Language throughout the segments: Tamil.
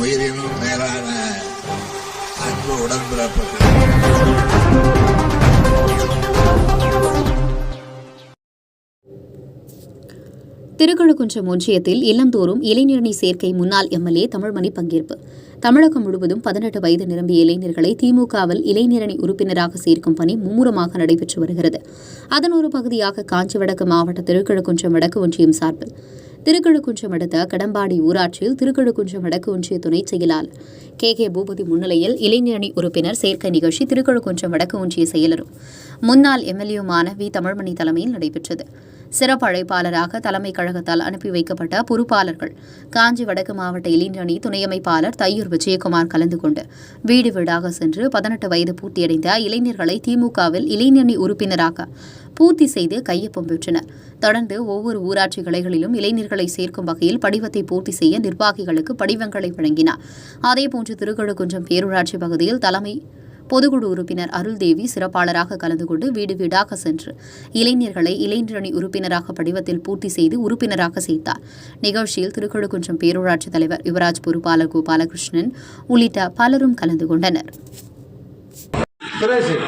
உயிரினும் மேலான அன்பு உடன்பிறப்புகள். திருக்கழுக்குன்றம் ஒன்றியத்தில் இல்லந்தோறும் இளைஞரணி சேர்க்கை முன்னாள் எம்எல்ஏ தமிழ்மணி பங்கேற்பு. தமிழகம் முழுவதும் பதினெட்டு வயது நிரம்பிய இளைஞர்களை திமுகவில் இளைஞரணி உறுப்பினராக சேர்க்கும் பணி மும்முரமாக நடைபெற்று வருகிறது. அதன் ஒரு பகுதியாக காஞ்சி வடக்கு மாவட்ட திருக்கழுக்குன்றம் வடக்கு ஒன்றியம் சார்பில். திருக்கழுக்குன்றம் அடுத்த கடம்பாடி ஊராட்சியில் திருக்கழுக்குன்றம் வடக்கு ஒன்றிய துணைச் செயலாளர் கே. கே. பூபதி முன்னிலையில் இளைஞரணி உறுப்பினர் சேர்க்கை நிகழ்ச்சி திருக்கழுக்குன்றம் வடக்கு ஒன்றிய செயலரும். முன்னாள் எம்எல்ஏமான வி. தமிழ்மணி தலைமையில் நடைபெற்றது. சிறப்பு அழைப்பாளராக தலைமைக் கழகத்தால் அனுப்பி வைக்கப்பட்ட பொறுப்பாளர்கள் காஞ்சி வடக்கு மாவட்ட இளைஞரணி துணையமைப்பாளர் தையூர் விஜயகுமார் கலந்து கொண்டு வீடு வீடாக சென்று பதினெட்டு வயது பூர்த்தியடைந்த இளைஞர்களை திமுகவில் இளைஞரணி உறுப்பினராக பூர்த்தி செய்து கையொப்பம் பெற்றனர். தொடர்ந்து ஒவ்வொரு ஊராட்சி கிளைகளிலும் இளைஞர்களை சேர்க்கும் வகையில் படிவத்தை பூர்த்தி செய்ய நிர்வாகிகளுக்கு படிவங்களை வழங்கினார். அதேபோன்று திருக்கழுக்குன்றம் பேரூராட்சி பகுதியில் தலைமை பொதுக்குழு உறுப்பினர் அருள்தேவி சிறப்பாளராக கலந்து கொண்டு வீடு வீடாக சென்று இளைஞர்களை இளைஞரணி உறுப்பினராக படிவத்தில் பூர்த்தி செய்து உறுப்பினராக சேர்த்தார். நிகழ்ச்சியில் திருக்கழுக்குன்றம் பேரூராட்சி தலைவர் யுவராஜ் பொறுப்பாளர் கோபாலகிருஷ்ணன் உள்ளிட்ட பலரும் கலந்து கொண்டனர். சுரேஷ் என்ன?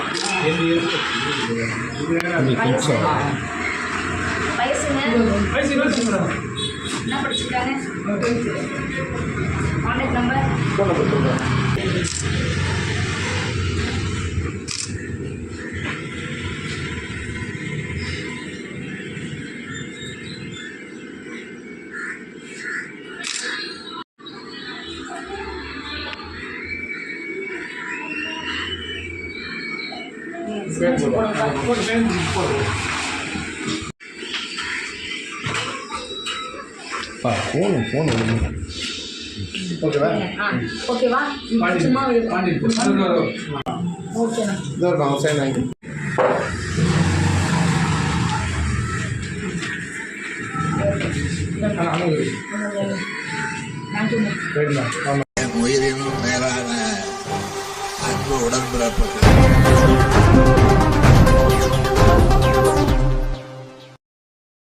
படிச்சிருக்காங்க கான்டாக்ட் ஃபோனு ஃபோன் ஓகேவா ஆ ஓகேவா சும்மா ஓகேண்ணா இதோ நான் சைன் வாங்கி தேங்க்யூ ரைட்ண்ணா ஆமாம் உயிரினும் மேலான அன்பு உடன்பிறப்புகள்